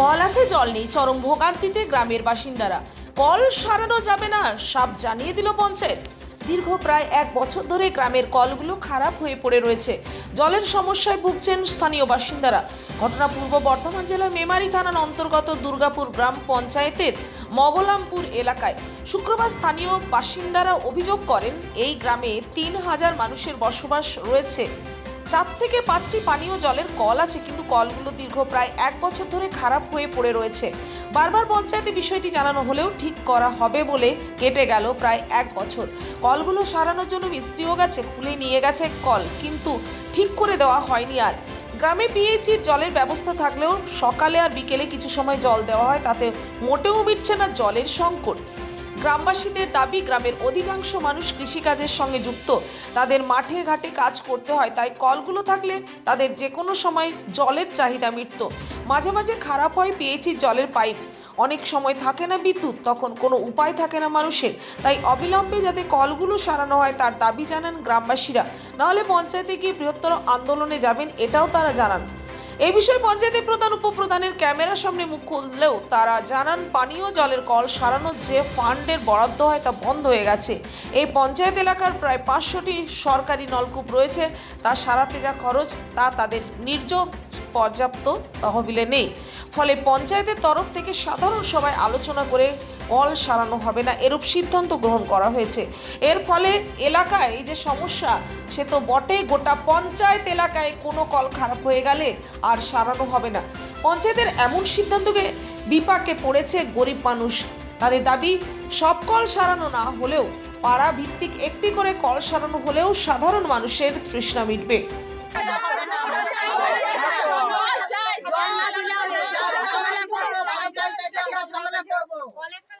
Call আছে, জল নেই। চরম ভোগান্তিতে গ্রামের বাসিন্দারা। কল সারানো যাবে না, সাপ জানিয়ে দিল পঞ্চায়েত। দীর্ঘ প্রায় এক বছর ধরে গ্রামের কলগুলো খারাপ হয়ে পড়ে রয়েছে। জলের সমস্যায় ভুগছেন স্থানীয় বাসিন্দারা। ঘটনা পূর্ব বর্ধমান জেলার মেমারি থানার অন্তর্গত দুর্গাপুর গ্রাম পঞ্চায়েতের মগলামপুর এলাকায়। শুক্রবার স্থানীয় বাসিন্দারা অভিযোগ করেন, এই গ্রামে তিন হাজার মানুষের বসবাস রয়েছে। চার থেকে পাঁচটি পানীয় জলের কল আছে, কিন্তু কলগুলো দীর্ঘ প্রায় এক বছর ধরে খারাপ হয়ে পড়ে রয়েছে। বারবার পঞ্চায়েতে বিষয়টি জানানো হলেও ঠিক করা হবে বলে কেটে গেল প্রায় এক বছর। কলগুলো সারানোর জন্য মিস্ত্রিও গেছে, খুলে নিয়ে গেছে কল, কিন্তু ঠিক করে দেওয়া হয়নি আর। গ্রামে পিএইচির জলের ব্যবস্থা থাকলেও সকালে আর বিকেলে কিছু সময় জল দেওয়া হয়, তাতে মোটেও মিটছে না জলের সংকট। গ্রামবাসীদের দাবি, গ্রামের অধিকাংশ মানুষ কৃষিকাজের সঙ্গে যুক্ত। তাদের মাঠে ঘাটে কাজ করতে হয়, তাই কলগুলো থাকলে তাদের যে কোনো সময় জলের চাহিদা মিটত। মাঝে মাঝে খারাপ হয় পেয়েছি জলের পাইপ। অনেক সময় থাকে না বিদ্যুৎ, তখন কোনো উপায় থাকে না মানুষের। তাই অবিলম্বে যাতে কলগুলো সারানো হয়, তার দাবি জানান গ্রামবাসীরা। নাহলে পঞ্চায়েতে গিয়ে বৃহত্তর আন্দোলনে যাবেন, এটাও তারা জানান। এই বিষয়ে পঞ্চায়েতের প্রধান, উপপ্রধানের ক্যামেরার সামনে মুখ খুললেও তারা জানান পানীয় জলের কল সারানোর যে ফান্ডের বরাদ্দ হয় তা বন্ধ হয়ে গেছে। এই পঞ্চায়েত এলাকার প্রায় পাঁচশোটি সরকারি নলকূপ রয়েছে, তা সারাতে যা খরচ তা তাদের নির্জ পর্যাপ্ত তহবিলে নেই। ফলে পঞ্চায়েতের তরফ থেকে সাধারণ সবাই আলোচনা করে কল সারানো হবে না এরূপ সিদ্ধান্ত গ্রহণ করা হয়েছে এর ফলে এলাকায় যে সমস্যা সে তো বটে গোটা পঞ্চায়েত এলাকায় কোনো কল খারাপ হয়ে গেলে আর সারানো হবে না পঞ্চায়েতের এমন সিদ্ধান্তকে বিপাকে পড়েছে গরিব মানুষ তাদের দাবি সব কল সারানো না হলেও পাড়া ভিত্তিক একটি করে কল সারানো হলেও সাধারণ মানুষের তৃষ্ণা মিটবে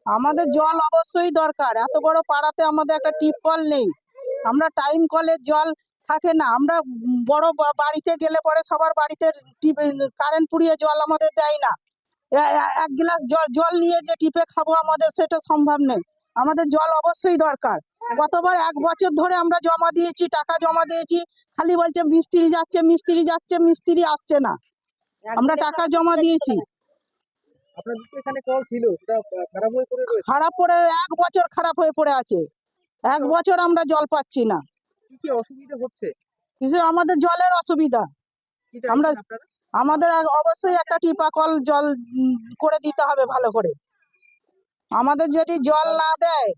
আমাদের জল অবশ্যই দরকার। এত বড় পাড়াতে আমাদের একটা টিপ কল নেই। আমরা টাইম কলের জল থাকে না। আমরা বড় বাড়িতে গেলে পরে সবার বাড়িতে টিপ কারেন্ট পুড়িয়ে জল আমাদের দেয় না। এক গ্লাস জল জল নিয়ে যে টিপে খাব আমাদের সেটা সম্ভব নেই। আমাদের জল অবশ্যই দরকার। গতবার এক বছর ধরে আমরা জমা দিয়েছি টাকা জমা দিয়েছি। খালি বলছে মিস্ত্রি যাচ্ছে মিস্ত্রি যাচ্ছে মিস্ত্রি আসছে না। আমরা টাকা জমা দিয়েছি। আপনাদের তো এখানে কল ছিল সেটা খারাপ হয়ে পড়ে রয়েছে? খারাপ পড়ে এক বছর খারাপ হয়ে পড়ে আছে। এক বছর আমরা জল পাচ্ছি না। কি কি অসুবিধা হচ্ছে? কিছু আমাদের জলের অসুবিধা। আমরা- আমাদের অবশ্যই একটা টিপা কল জল করে দিতে হবে ভালো করে। আমাদের যদি জল না দেয়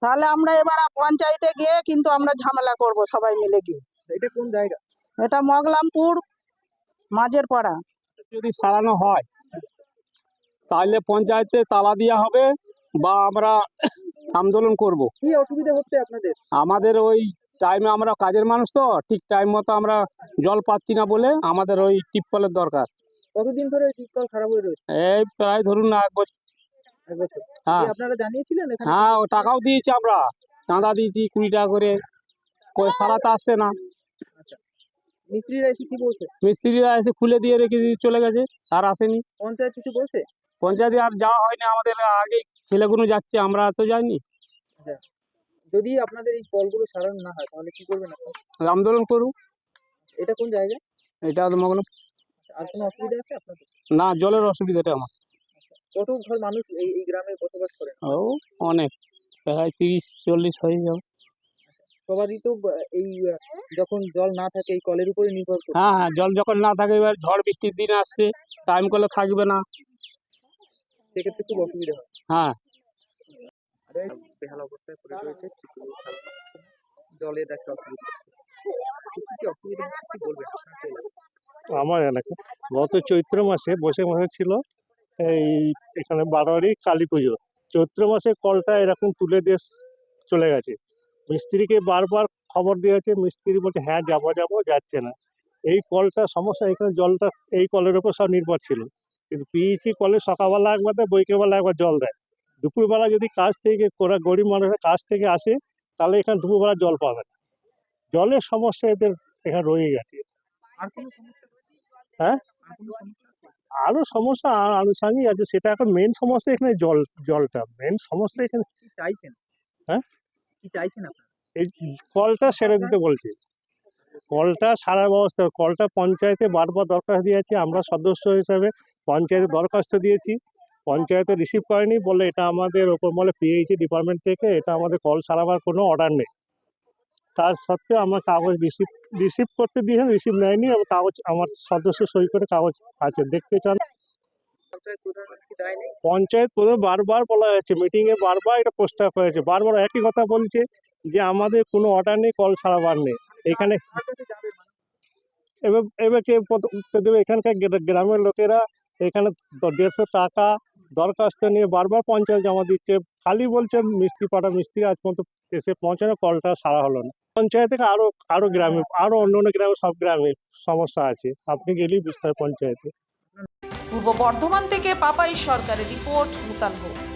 তাহলে আমরা এবার পঞ্চায়েতে গিয়ে কিন্তু আমরা ঝামেলা করব সবাই মিলে গিয়ে। এটা কোন জায়গা? এটা মগলামপুর মাঝের পাড়া যদি সারানো হয় তাহলে পঞ্চায়েতে তালা দেওয়া হবে বা আমরা আন্দোলন করব। কি অসুবিধা হচ্ছে আপনাদের? আমাদের ওই টাইমে আমরা কাজের মানুষ তো ঠিক টাইম মতো আমরা জল পাচ্ছি না বলে আমাদের ওই টিপকলের দরকার। কতদিন ধরে এই টিপ খারাপ হয়ে রয়েছে? এই প্রায় ধরুন না এক বছর। হ্যাঁ। আপনারা জানিয়েছিলেন হ্যাঁ ও টাকাও দিয়েছি আমরা। চাঁদা দিয়েছি কুড়ি টাকা করে। কই সারাতে আসছে না। মিস্ত্রিরা এসে কি বলছে? মিস্ত্রিরা এসে খুলে দিয়ে রেখে দিয়ে চলে গেছে আর আসেনি। পঞ্চায়েত কিছু বলছে? পঞ্চায়েতে আর যাওয়া হয়নি আমাদের আগেই ছেলেগুলো যাচ্ছে আমরা তো যাইনি। যদি আপনাদের এই কলগুলো সারানো না হয় তাহলে কি করবেন আপনারা? আন্দোলন করুক। এটা কোন জায়গা? এটা মগ্ন আর কোনো অসুবিধা আছে আপনাদের? না জলের অসুবিধাটা আমার। কত ঘর মানুষ এই এই গ্রামে বসবাস করে? ও অনেক। প্রায় তিরিশ চল্লিশ হয়ে যাবে। সবারই তো এই যখন জল না থাকে এই কলের উপরে নির্ভর করে হ্যাঁ হ্যাঁ জল যখন না থাকে এবার ঝড় বৃষ্টির দিন আসছে টাইম করলে থাকবে না। সেক্ষেত্রে খুব অসুবিধা। হয়। হ্যাঁ আরে বেহাল অবস্থায় পড়ে রয়েছে জলের একটা অসুবিধা কি কি বলবেন? আমার এলাকা গত চৈত্র মাসে বসে মাসে ছিল এই এখানে বারোয়ারি কালী পুজো। চৈত্র মাসে কলটা এরকম তুলে দিয়ে চলে গেছে। মিস্ত্রিকে বারবার খবর দিয়েছে মিস্ত্রি বলছে হ্যাঁ যাব যাব যাচ্ছে না। এই কলটা সমস্যা এখানে জলটা এই কলের উপর সব নির্ভর ছিল কিন্তু পিইচি কলে সকালবেলা একবার দেয় বৈকেলবেলা একবার জল দেয়। দুপুরবেলা যদি কাজ থেকে ওরা গরিব মানুষের কাজ থেকে আসে তাহলে এখানে দুপুরবেলা জল পাবে না। জলের সমস্যা এদের এখানে রয়ে গেছে। আর কোনো সমস্যা হ্যাঁ? আর কোনো সমস্যা আছে? আরও সমস্যা আ- আছে সেটা এখন মেন সমস্যা এখানে জল জলটা। মেন সমস্যা এখানে চাইছেন? হ্যাঁ? কি চাইছেন এই কলটা সেরে দিতে বলছে। কলটা সারা ব্যবস্থা, কলটা পঞ্চায়েতে বারবার দরখাস্ত দিয়েছি, আমরা সদস্য হিসাবে পঞ্চায়েতে দরখাস্ত দিয়েছি। পঞ্চায়েতে রিসিভ করেনি বলে এটা আমাদের ওপর বলে পিএইচি ডিপার্টমেন্ট থেকে এটা আমাদের কল সারাবার কোনো অর্ডার নেই। তার সত্ত্বেও আমার কাগজ রিসিভ রিসিভ করতে দিয়ে রিসিভ নেয়নি এবং কাগজ আমার সদস্য সই করে কাগজ আছে, দেখতে চান। পঞ্চায়েত প্রধান বারবার বলা হয়েছে মিটিংয়ে বারবার এটা প্রস্তাব হয়েছে, বারবার একই কথা বলছে যে আমাদের কোনো অর্ডার নেই, কল সারাবার নেই। এখানে? এবার এবার কে এখানকার গ্রামের লোকেরা এখানে দেড়শো টাকা দরখাস্ত নিয়ে বারবার পঞ্চায়েত জমা দিচ্ছে। খালি বলছে মিস্ত্রি পাটা মিস্ত্রি আজ পর্যন্ত এসে পৌঁছানো কলটা সারা হলো না। পঞ্চায়েত থেকে আরও আরও গ্রামে আরও অন্য অন্য গ্রামে সব গ্রামে সমস্যা আছে। আপনি গেলেই বুঝতে পঞ্চায়েতে। পূর্ব বর্ধমান থেকে পাপাই সরকারের রিপোর্ট ভোগ।